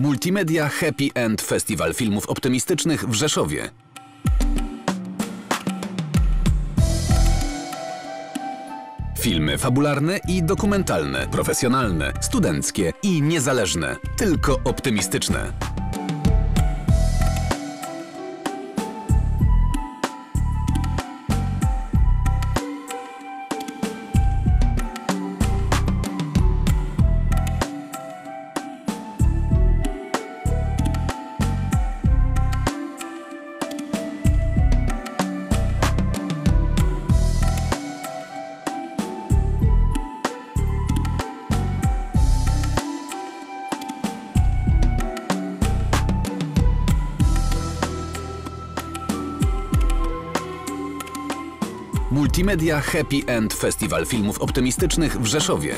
Multimedia Happy End Festiwal Filmów Optymistycznych w Rzeszowie. Filmy fabularne i dokumentalne, profesjonalne, studenckie i niezależne. Tylko optymistyczne. Multimedia Happy End Festiwal Filmów Optymistycznych w Rzeszowie.